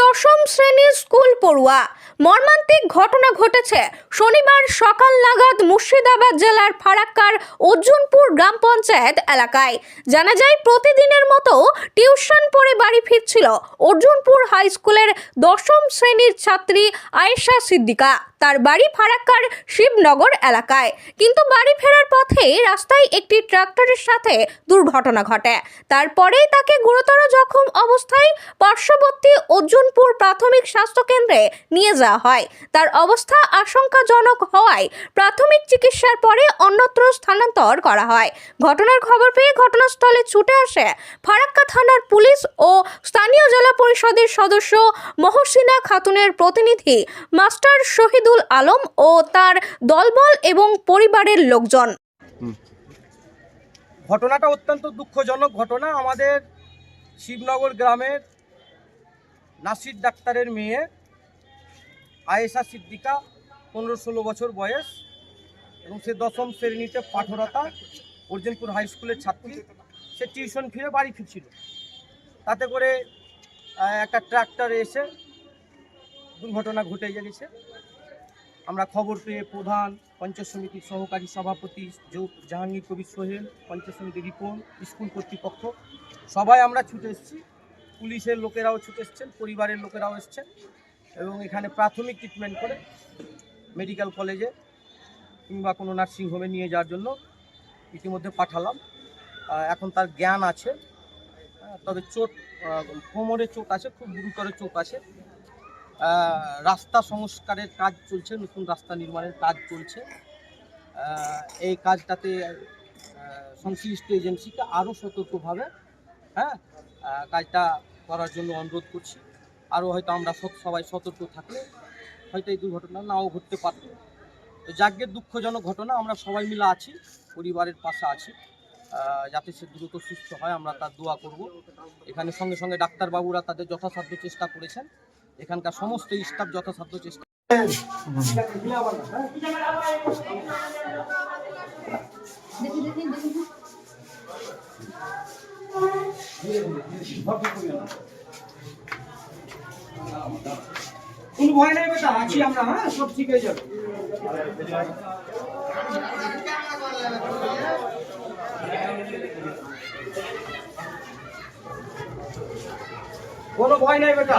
দশম শ্রেণির স্কুল পড়ুয়া। মর্মান্তিক ঘটনা ঘটেছে শনিবার সকাল নাগাদ মুর্শিদাবাদ জেলার ফারাক্কার অর্জুনপুর গ্রাম পঞ্চায়েত এলাকায়। জানা যায়, প্রতিদিনের মতো টিউশন পড়ে বাড়ি ফিরছিল অর্জুনপুর হাই স্কুলের দশম শ্রেণির ছাত্রী আয়েশা সিদ্দিকা। তার বাড়ি ফারাক্কার শিবনগর এলাকায়। কিন্তু বাড়ি ফেরার পথে রাস্তায় একটি ট্রাক্টরের সাথে দুর্ঘটনা ঘটে। তারপরেই তাকে গুরুতর জখম অবস্থায় পার্শ্ববর্তী অর্জুনপুর প্রাথমিক স্বাস্থ্য কেন্দ্রে নিয়ে যাওয়া হয়। তার অবস্থা আশঙ্কাজনক হওয়ায় প্রাথমিক চিকিৎসার পরে অন্যত্র স্থানান্তর করা হয়। ঘটনার খবর পেয়ে ঘটনাস্থলে ছুটে আসে ফারাক্কা থানার পুলিশ ও স্থানীয় জেলা পরিষদের সদস্য মহসিনা খাতুনের প্রতিনিধি মাস্টার শহীদুল আলম ও তার দলবল এবং পরিবারের লোকজন। ঘটনাটা অত্যন্ত দুঃখজনক ঘটনা। আমাদের শিবনগর গ্রামের নাসির ডাক্তারের মেয়ে আয়েশা সিদ্দিকা, পনেরো ষোলো বছর বয়স এবং সে দশম শ্রেণীতে পাঠরতা, অর্জুনপুর হাই স্কুলের ছাত্রী। সে টিউশন ফিরে বাড়ি ফিরছিল। তাতে করে একটা ট্রাক্টর এসে দুর্ঘটনা ঘটে গেছে। আমরা খবর পেয়ে প্রধান পঞ্চায়েত সমিতির সহকারী সভাপতি জাহাঙ্গীর কবির সোহেল, পঞ্চায়েত সমিতি রিপন, স্কুল কর্তৃপক্ষ, সবাই আমরা ছুটে এসেছি। পুলিশের লোকেরাও ছুটে এসছেন, পরিবারের লোকেরাও এসছেন এবং এখানে প্রাথমিক ট্রিটমেন্ট করে মেডিকেল কলেজে কিংবা কোনো নার্সিংহোমে নিয়ে যাওয়ার জন্য ইতিমধ্যে পাঠালাম। এখন তার জ্ঞান আছে। তবে চোট কোমরে চোট আছে, খুব গুরুতর চোট আছে। রাস্তা সংস্কারের কাজ চলছে, নতুন রাস্তা নির্মাণের কাজ চলছে। এই কাজটাতে সংশ্লিষ্ট এজেন্সিকে আরও সতর্কভাবে হ্যাঁ কাজটা করার জন্য অনুরোধ করছি। আরও হয়তো আমরা সব সবাই সতর্ক থাকলে হয়তো এই দুর্ঘটনা নাও ঘটতে পারত। তো যাজ্ঞের দুঃখজনক ঘটনা, আমরা সবাই মিলে আছি, পরিবারের পাশে আছি। যাতে সে দ্রুত সুস্থ হয়, আমরা তার দোয়া করব। এখানে সঙ্গে সঙ্গে ডাক্তারবাবুরা তাদের যথাসাধ্য চেষ্টা করেছেন। এখানকার সমস্ত স্টাফ যথাসাধ্য চেষ্টা কোনো ভয় নেই বেটা আছি আমরা হ্যাঁ? সব ঠিক হয়ে যাবে। কোনো ভয় নেই বেটা।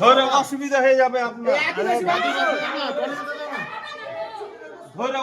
ধরে অসুবিধা হয়ে যাবে আপনার। ধরে